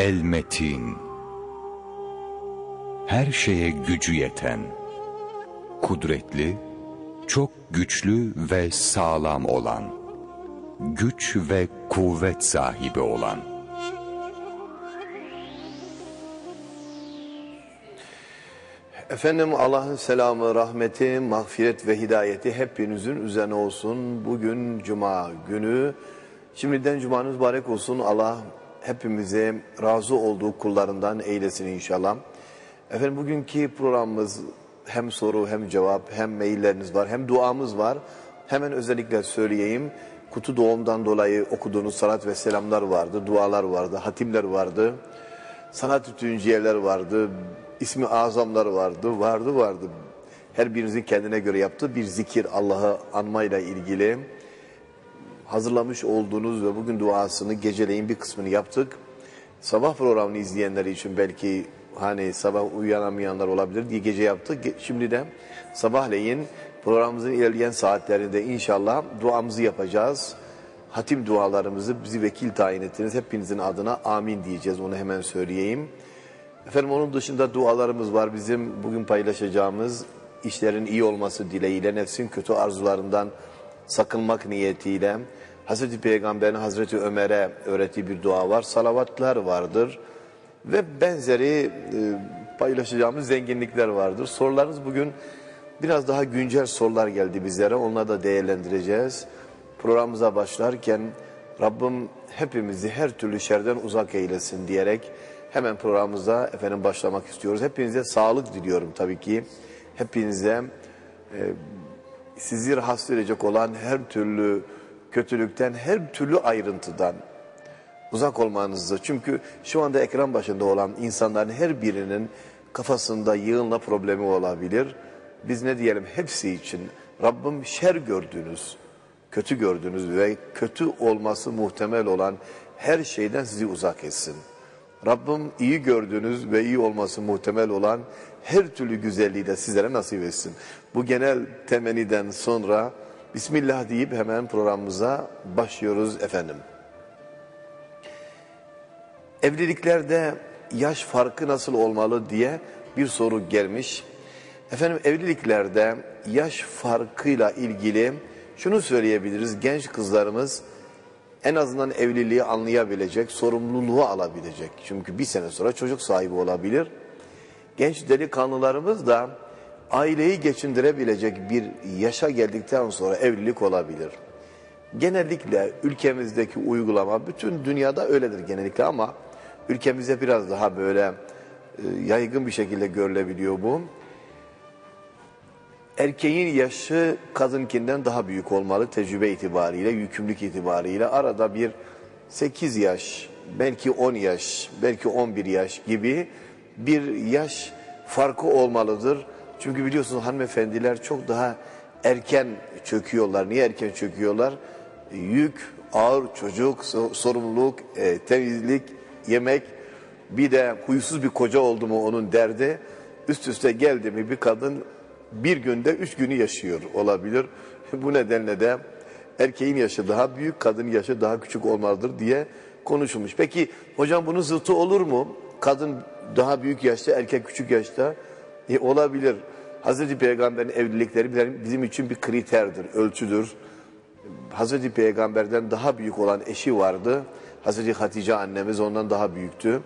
El Metin Her şeye gücü yeten Kudretli, çok güçlü ve sağlam olan Güç ve kuvvet sahibi olan Efendim Allah'ın selamı, rahmeti, mağfiret ve hidayeti hepinizin üzerine olsun. Bugün Cuma günü. Şimdiden Cuma'nız mübarek olsun. Allah hepimize razı olduğu kullarından eylesin inşallah. Efendim bugünkü programımız hem soru hem cevap hem mailleriniz var hem duamız var. Hemen özellikle söyleyeyim. Kutu doğumdan dolayı okuduğunuz salat ve selamlar vardı, dualar vardı, hatimler vardı. Sanat ütüncüyeler vardı, ismi azamlar vardı, vardı vardı. Her birinizin kendine göre yaptığı bir zikir Allah'ı anmayla ilgili hazırlamış olduğunuz ve bugün duasını geceleyin bir kısmını yaptık. Sabah programını izleyenler için belki hani sabah uyanamayanlar olabilir diye gece yaptık. Şimdi de sabahleyin programımızın ilerleyen saatlerinde inşallah duamızı yapacağız. Hatim dualarımızı bizi vekil tayin ettiniz. Hepinizin adına amin diyeceğiz onu hemen söyleyeyim. Efendim onun dışında dualarımız var bizim bugün paylaşacağımız işlerin iyi olması dileğiyle nefsin kötü arzularından sakınmak niyetiyle Hazreti Peygamber'in Hazreti Ömer'e öğrettiği bir dua var. Salavatlar vardır ve benzeri e, paylaşacağımız zenginlikler vardır. Sorularınız bugün biraz daha güncel sorular geldi bizlere. Onları da değerlendireceğiz. Programımıza başlarken Rabbim hepimizi her türlü şerden uzak eylesin diyerek hemen programımıza efendim başlamak istiyoruz. Hepinize sağlık diliyorum tabii ki. Hepinize e, sizi rahatsız edecek olan her türlü kötülükten, her türlü ayrıntıdan uzak olmanızı. Çünkü şu anda ekran başında olan insanların her birinin kafasında yığınla problemi olabilir. Biz ne diyelim hepsi için Rabbim şer gördüğünüz, kötü gördüğünüz ve kötü olması muhtemel olan her şeyden sizi uzak etsin. Rabbim iyi gördüğünüz ve iyi olması muhtemel olan her türlü güzelliği de sizlere nasip etsin. Bu genel temenniden sonra Bismillah deyip hemen programımıza başlıyoruz efendim. Evliliklerde yaş farkı nasıl olmalı diye bir soru gelmiş. Efendim evliliklerde yaş farkıyla ilgili şunu söyleyebiliriz. Genç kızlarımız en azından evliliği anlayabilecek, sorumluluğu alabilecek. Çünkü bir sene sonra çocuk sahibi olabilir. Genç delikanlılarımız da aileyi geçindirebilecek bir yaşa geldikten sonra evlilik olabilir. Genellikle ülkemizdeki uygulama bütün dünyada öyledir genellikle ama ülkemizde biraz daha böyle e, yaygın bir şekilde görülebiliyor bu. Erkeğin yaşı kadınkinden daha büyük olmalı tecrübe itibariyle, yükümlülük itibariyle. Arada bir 8 yaş, belki 10 yaş, belki 11 yaş gibi bir yaş farkı olmalıdır. Çünkü biliyorsunuz hanımefendiler çok daha erken çöküyorlar. Niye erken çöküyorlar? Yük, ağır çocuk, sorumluluk, e, temizlik, yemek. Bir de huysuz bir koca oldu mu onun derdi. Üst üste geldi mi bir kadın bir günde üç günü yaşıyor olabilir. Bu nedenle de erkeğin yaşı daha büyük, kadının yaşı daha küçük olmalıdır diye konuşulmuş. Peki hocam bunun zıtı olur mu? Kadın daha büyük yaşta, erkek küçük yaşta e, olabilir. Hazreti Peygamber'in evlilikleri bizim için bir kriterdir, ölçüdür. Hazreti Peygamber'den daha büyük olan eşi vardı. Hazreti Hatice annemiz ondan daha büyüktü.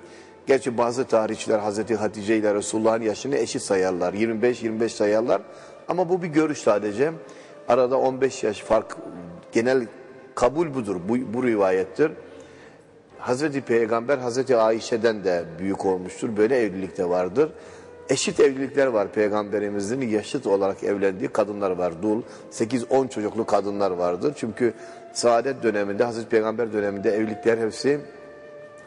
Gerçi bazı tarihçiler Hazreti Hatice ile Resulullah'ın yaşını eşit sayarlar. 25-25 sayarlar. Ama bu bir görüş sadece. Arada 15 yaş fark genel kabul budur. Bu, bu rivayettir. Hazreti Peygamber Hazreti Ayşe'den de büyük olmuştur. Böyle evlilikte vardır. Eşit evlilikler var peygamberimizin yaşıt olarak evlendiği kadınlar var. Dul 8-10 çocuklu kadınlar vardır. Çünkü saadet döneminde Hazreti Peygamber döneminde evlilikler hepsi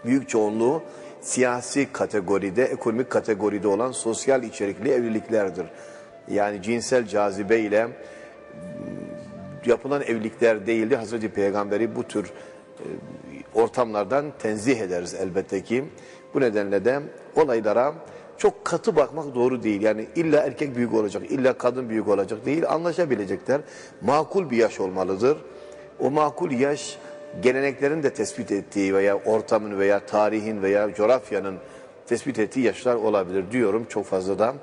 büyük çoğunluğu siyasi kategoride, ekonomik kategoride olan sosyal içerikli evliliklerdir. Yani cinsel cazibe ile yapılan evlilikler değildi. Hazreti Peygamberi bu tür ortamlardan tenzih ederiz elbette ki. Bu nedenle de olaylara çok katı bakmak doğru değil. Yani illa erkek büyük olacak, illa kadın büyük olacak değil. Anlaşabilecekler. Makul bir yaş olmalıdır. O makul yaş geleneklerin de tespit ettiği veya ortamın veya tarihin veya coğrafyanın tespit ettiği yaşlar olabilir diyorum. Çok fazla da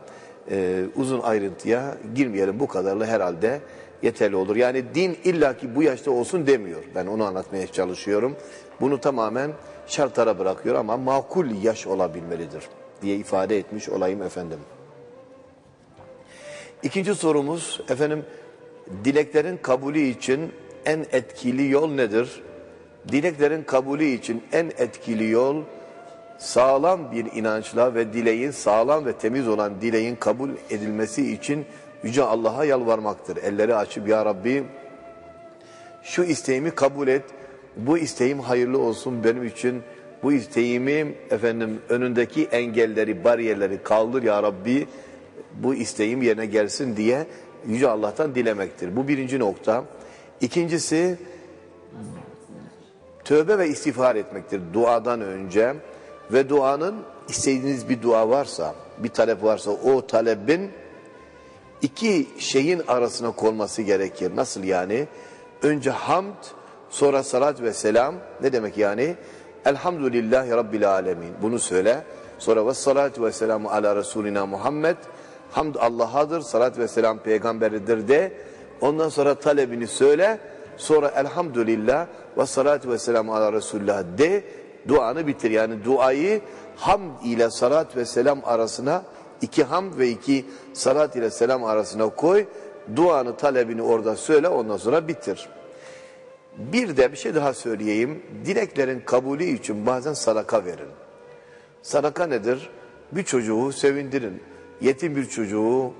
e, uzun ayrıntıya girmeyelim. Bu kadarla herhalde yeterli olur. Yani din illaki bu yaşta olsun demiyor. Ben onu anlatmaya çalışıyorum. Bunu tamamen şartlara bırakıyor ama makul yaş olabilmelidir diye ifade etmiş olayım efendim. İkinci sorumuz efendim dileklerin kabulü için en etkili yol nedir? Dileklerin kabulü için en etkili yol sağlam bir inançla ve dileğin sağlam ve temiz olan dileğin kabul edilmesi için Yüce Allah'a yalvarmaktır. Elleri açıp ya Rabbi şu isteğimi kabul et. Bu isteğim hayırlı olsun benim için. Bu isteğimi efendim önündeki engelleri, bariyerleri kaldır ya Rabbi. Bu isteğim yerine gelsin diye Yüce Allah'tan dilemektir. Bu birinci nokta. İkincisi tövbe ve istiğfar etmektir duadan önce ve duanın istediğiniz bir dua varsa, bir talep varsa o talebin iki şeyin arasına konması gerekir. Nasıl yani? Önce hamd, sonra salat ve selam. Ne demek yani? Elhamdülillahi Rabbil Alemin. Bunu söyle. Sonra ve salatu ve selamu ala Resulina Muhammed. Hamd Allah'adır, salat ve selam peygamberidir de. Ondan sonra talebini söyle. Sonra elhamdülillah ve salatu ve selamu ala Resulullah de. Duanı bitir. Yani duayı hamd ile salat ve selam arasına iki hamd ve iki salat ile selam arasına koy. Duanı talebini orada söyle ondan sonra bitir. Bir de bir şey daha söyleyeyim. Dileklerin kabulü için bazen sadaka verin. Sadaka nedir? Bir çocuğu sevindirin. Yetim bir çocuğu,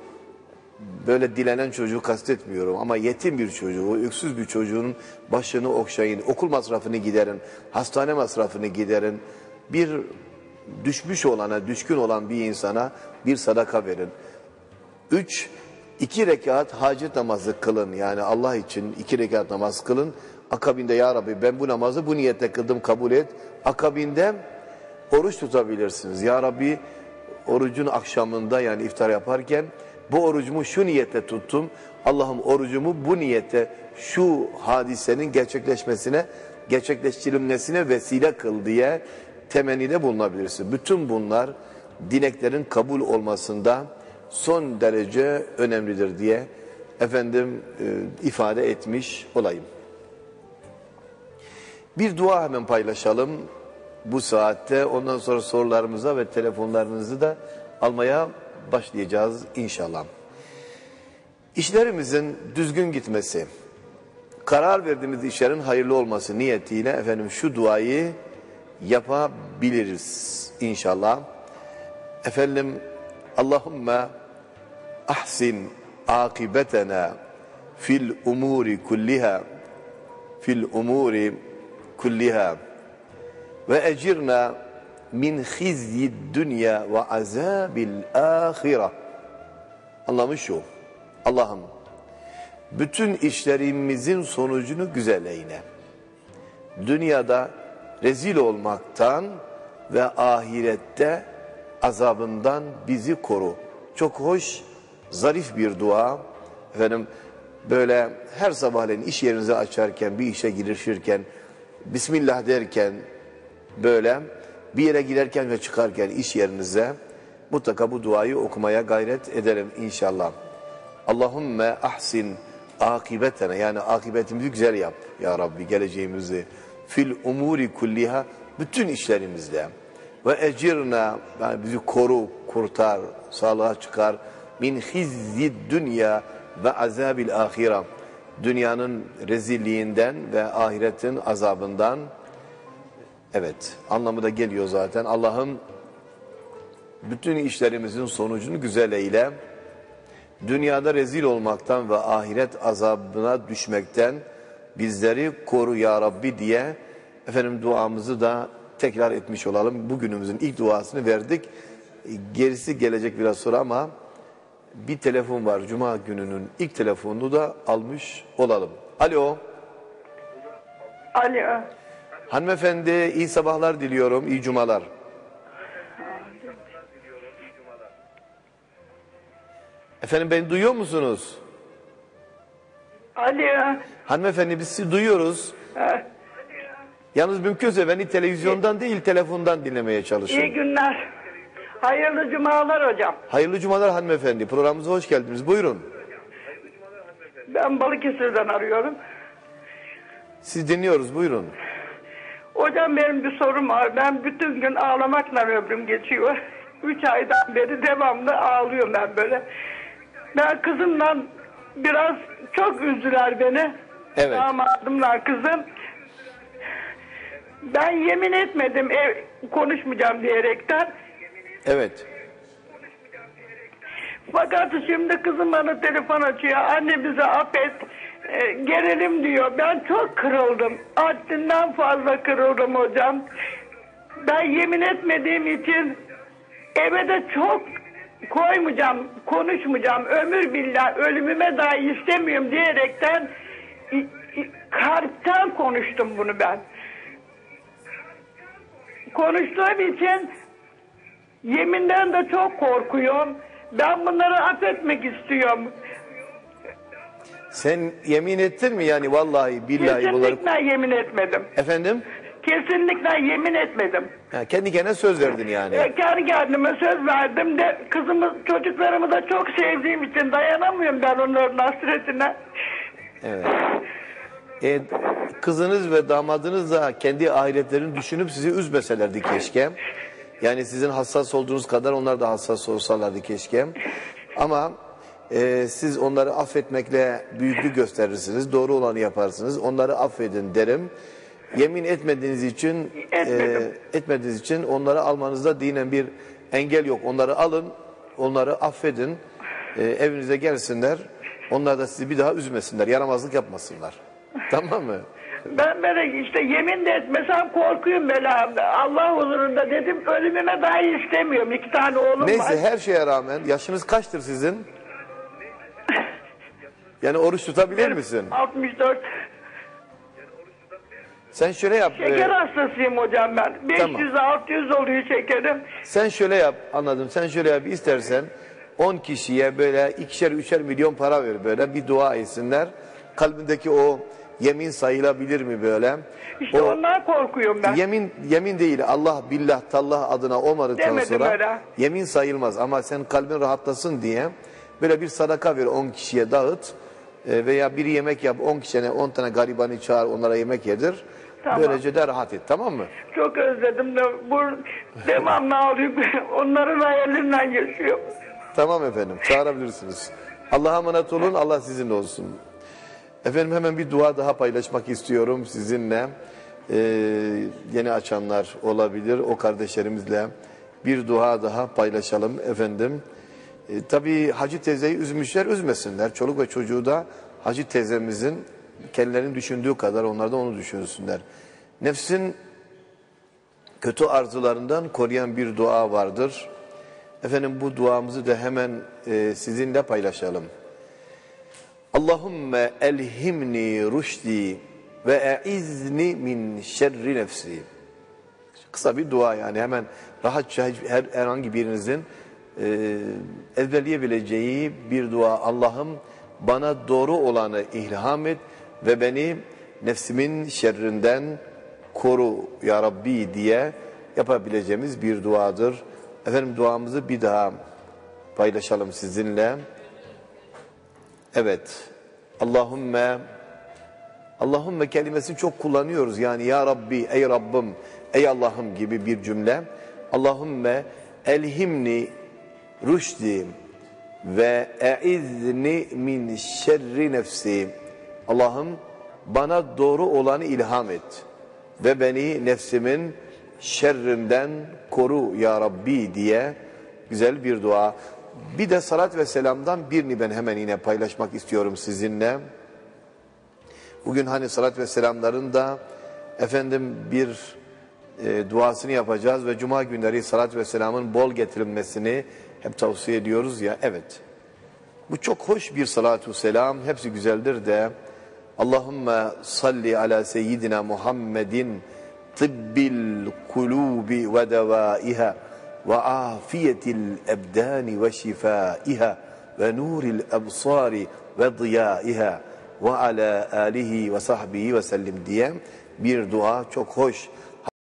böyle dilenen çocuğu kastetmiyorum ama yetim bir çocuğu, öksüz bir çocuğun başını okşayın, okul masrafını giderin, hastane masrafını giderin. Bir düşmüş olana, düşkün olan bir insana bir sadaka verin. Üç, iki rekat hacet namazı kılın. Yani Allah için iki rekat namaz kılın. Akabinde ya Rabbi ben bu namazı bu niyette kıldım kabul et. Akabinde oruç tutabilirsiniz. Ya Rabbi orucun akşamında yani iftar yaparken bu orucumu şu niyette tuttum. Allah'ım orucumu bu niyette şu hadisenin gerçekleşmesine, gerçekleştirilmesine vesile kıl diye temennide bulunabilirsin. Bütün bunlar dileklerin kabul olmasında son derece önemlidir diye efendim e, ifade etmiş olayım. Bir dua hemen paylaşalım bu saatte. Ondan sonra sorularımıza ve telefonlarınızı da almaya başlayacağız inşallah. İşlerimizin düzgün gitmesi, karar verdiğimiz işlerin hayırlı olması niyetiyle efendim şu duayı yapabiliriz inşallah. Efendim Allahümme ahsin akibetena fil umuri kulliha fil umuri kulliha ve ecirna min khizyi dünya ve azabil ahire. Anlamı şu. Allah'ım bütün işlerimizin sonucunu güzel eyle. Dünyada rezil olmaktan ve ahirette azabından bizi koru. Çok hoş, zarif bir dua. Efendim böyle her sabahleyin iş yerinizi açarken, bir işe girişirken, Bismillah derken böyle bir yere girerken ve çıkarken iş yerinize mutlaka bu duayı okumaya gayret edelim inşallah. Allahümme ahsin akibetene yani akibetimizi güzel yap ya Rabbi geleceğimizi. Fil umuri kulliha bütün işlerimizde. Ve ecirna yani bizi koru kurtar sağlığa çıkar. Min hizzi dünya ve azabil ahira. Dünyanın rezilliğinden ve ahiretin azabından evet anlamı da geliyor zaten Allah'ım bütün işlerimizin sonucunu güzel eyle dünyada rezil olmaktan ve ahiret azabına düşmekten bizleri koru ya Rabbi diye efendim duamızı da tekrar etmiş olalım. Bugünümüzün ilk duasını verdik. Gerisi gelecek biraz sonra ama bir telefon var. Cuma gününün ilk telefonunu da almış olalım. Alo. Alo. Hanımefendi iyi sabahlar diliyorum. İyi cumalar. Efendim beni duyuyor musunuz? Alo. Hanımefendi biz sizi duyuyoruz. Ha, Yalnız mümkünse beni televizyondan değil telefondan dinlemeye çalışın. İyi günler. Hayırlı cumalar hocam. Hayırlı cumalar hanımefendi. Programımıza hoş geldiniz. Buyurun. Ben Balıkesir'den arıyorum. Siz dinliyoruz. Buyurun. Hocam benim bir sorum var. Ben bütün gün ağlamakla ömrüm geçiyor. Üç aydan beri devamlı ağlıyorum ben böyle. Ben kızımla biraz çok üzdüler beni. Evet. Damadımla kızım. Ben yemin etmedim ev konuşmayacağım diyerekten. Evet. Fakat şimdi kızım bana telefon açıyor. Anne bizi affet. E, gelelim diyor. Ben çok kırıldım. Haddinden fazla kırıldım hocam. Ben yemin etmediğim için eve de çok koymayacağım, konuşmayacağım. Ömür billah ölümüme dahi istemiyorum diyerekten i- kalpten konuştum bunu ben. Konuştuğum için Yeminden de çok korkuyorum. Ben bunları affetmek istiyorum. Sen yemin ettin mi yani vallahi billahi bunları... Kesinlikle yemin etmedim. Efendim? Kesinlikle yemin etmedim. Ha, kendi kendine söz verdin yani. E, Kendi kendime söz verdim de kızımı, çocuklarımı da çok sevdiğim için dayanamıyorum ben onların hasretine. Evet. E, kızınız ve damadınız da kendi ahiretlerini düşünüp sizi üzmeselerdi keşke. Yani sizin hassas olduğunuz kadar onlar da hassas olsalardı keşke. Ama e, siz onları affetmekle büyüklük gösterirsiniz. Doğru olanı yaparsınız. Onları affedin derim. Yemin etmediğiniz için e, Etmedim. etmediğiniz için onları almanızda dinen bir engel yok. Onları alın, onları affedin. E, evinize gelsinler. Onlar da sizi bir daha üzmesinler. Yaramazlık yapmasınlar. tamam mı? Ben böyle işte yemin de etmesem korkuyorum böyle Allah huzurunda dedim ölümüme dahi istemiyorum. İki tane oğlum Neyse var. her şeye rağmen yaşınız kaçtır sizin? Yani oruç tutabilir misin? 64. Sen şöyle yap. Şeker e, hastasıyım hocam ben. Tamam. 500-600 oluyor şekerim. sen şöyle yap anladım. Sen şöyle yap istersen 10 kişiye böyle ikişer üçer milyon para ver böyle bir dua etsinler. Kalbindeki o yemin sayılabilir mi böyle? İşte o ondan korkuyorum ben. yemin yemin değil Allah billah tallah adına olmadıktan Demedim sonra öyle. yemin sayılmaz ama sen kalbin rahatlasın diye böyle bir sadaka ver 10 kişiye dağıt veya bir yemek yap 10 kişiye 10 tane garibanı çağır onlara yemek yedir. Tamam. Böylece de rahat et tamam mı? Çok özledim de bu devamlı ağlıyorum. Onların hayalinden geçiyor. Tamam efendim çağırabilirsiniz. Allah'a emanet olun Allah sizinle olsun. Efendim hemen bir dua daha paylaşmak istiyorum sizinle. Ee, yeni açanlar olabilir o kardeşlerimizle bir dua daha paylaşalım efendim. Ee, tabii Hacı teyzeyi üzmüşler üzmesinler. Çoluk ve çocuğu da Hacı teyzemizin kendilerinin düşündüğü kadar onlar da onu düşünsünler. Nefsin kötü arzularından koruyan bir dua vardır. Efendim bu duamızı da hemen e, sizinle paylaşalım. Allahümme elhimni rüşdi ve eizni min şerri nefsi. Kısa bir dua yani hemen rahatça her, herhangi birinizin e, ezberleyebileceği bir dua. Allah'ım bana doğru olanı ilham et ve beni nefsimin şerrinden koru ya Rabbi diye yapabileceğimiz bir duadır. Efendim duamızı bir daha paylaşalım sizinle. Evet. Allahümme Allahümme kelimesini çok kullanıyoruz. Yani ya Rabbi, ey Rabbim, ey Allah'ım gibi bir cümle. Allahümme elhimni rüşdi ve eizni min şerri nefsi. Allah'ım bana doğru olanı ilham et ve beni nefsimin şerrinden koru ya Rabbi diye güzel bir dua. Bir de salat ve selamdan birini ben hemen yine paylaşmak istiyorum sizinle. Bugün hani salat ve selamların da efendim bir e, duasını yapacağız ve cuma günleri salat ve selamın bol getirilmesini hep tavsiye ediyoruz ya. Evet. Bu çok hoş bir salatu selam. Hepsi güzeldir de Allahümme salli ala seyyidina Muhammedin tıbbil kulubi ve devaiha ve afiyetil ebdani ve şifaiha ve nuril ebsari ve diyaiha ve ala alihi ve sahbihi ve sellim diye bir dua çok hoş.